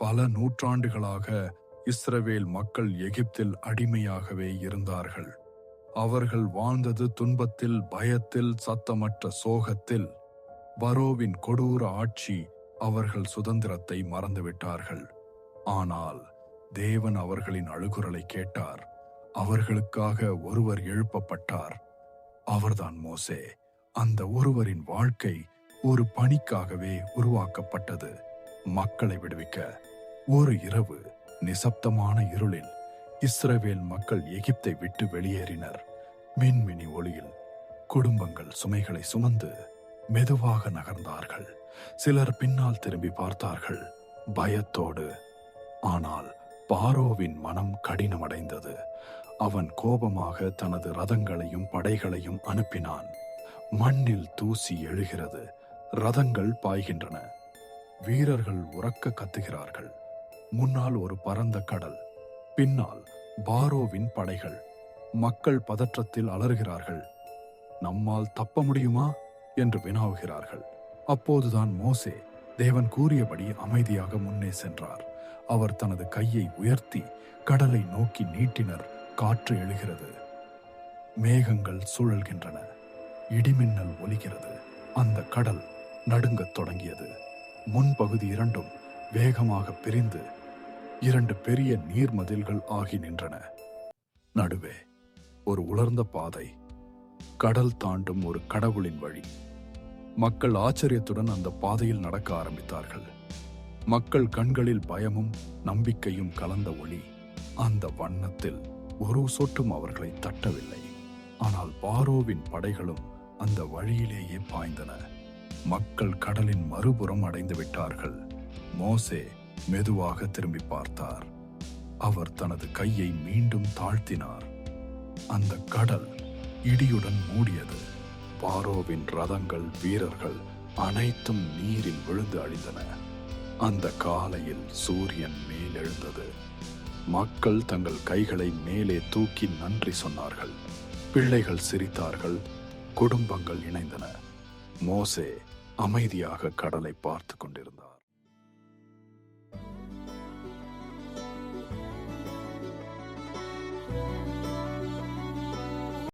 பல நூற்றாண்டுகளாக இஸ்ரவேல் மக்கள் எகிப்தில் அடிமையாகவே இருந்தார்கள். அவர்கள் வாழ்ந்தது துன்பத்தில் பயத்தில் சத்தமற்ற சோகத்தில். பரோவின் கொடூர ஆட்சி அவர்கள் சுதந்திரத்தை மறந்துவிட்டார்கள். ஆனால் தேவன் அவர்களின் அழுகுரலை கேட்டார். அவர்களுக்காக ஒருவர் எழுப்பப்பட்டார். அவர்தான் மோசே. அந்த ஒருவரின் வாழ்க்கை ஒரு பணிக்காகவே உருவாக்கப்பட்டது. மக்களை விடுவிக்க ஒரு இரவு நிசப்தமான இருளில் இஸ்ரவேல் மக்கள் எகிப்தை விட்டு வெளியேறினர். மின்மினி ஒளியில் குடும்பங்கள் சுமைகளை சுமந்து மெதுவாக நகர்ந்தார்கள். சிலர் பின்னால் திரும்பி பார்த்தார்கள். பயத்தோடு ஆனால் பாரோவின் மனம் கடினமடைந்தது. அவன் கோபமாக தனது ரதங்களையும் படைகளையும் அனுப்பினான். மண்ணில் தூசி எழுகிறது. ரதங்கள் பாய்கின்றன. வீரர்கள் உறக்க கத்துகிறார்கள். முன்னால் ஒரு பரந்த கடல் பின்னால் பாரோவின் படைகள். மக்கள் பதற்றத்தில் அலறுகிறார்கள். நம்மால் தப்ப முடியுமா? என்று வினாவுகிறார்கள். அப்போதுதான் மோசே தேவன் கூறியபடி அமைதியாக முன்னே சென்றார். அவர் தனது கையை உயர்த்தி கடலை நோக்கி நீட்டினர். காற்று எழுகிறது. மேகங்கள் சுழல்கின்றன. இடிமின்னல் ஒலிக்கிறது அந்த கடல் நடுங்கத் தொடங்கியது. முன்பகுதி இரண்டும் வேகமாக பிரிந்து இரண்டு பெரிய நீர்மதில்கள் ஆகி நின்றன. நடுவே ஒரு உலர்ந்த பாதை. கடல் தாண்டும் ஒரு கடவுளின் வழி. மக்கள் ஆச்சரியத்துடன் அந்த பாதையில் நடக்க ஆரம்பித்தார்கள். மக்கள் கண்களில் பயமும் நம்பிக்கையும் கலந்த ஒளி அந்த வண்ணத்தில் ஒரு சொட்டும் அவர்களை தட்டவில்லை. ஆனால் பாரோவின் படைகளும் அந்த வழியிலேயே பாய்ந்தன. மக்கள் கடலின் மறுபுறம் அடைந்து விட்டார்கள். மோசே மெதுவாக திரும்பி பார்த்தார். அவர் தனது கையை மீண்டும் தாழ்த்தினார். அந்த கடல் இடியுடன் மூடியது. பாரோவின் ரதங்கள் வீரர்கள் அனைத்தும் நீரில் விழுந்து அழிந்தன. அந்த காலையில் சூரியன் மேலெழுந்தது மக்கள் தங்கள் கைகளை மேலே தூக்கி நன்றி சொன்னார்கள். பிள்ளைகள் சிரித்தார்கள். குடும்பங்கள் இணைந்தன. மோசே அமைதியாக கடலை பார்த்து கொண்டிருந்தார்.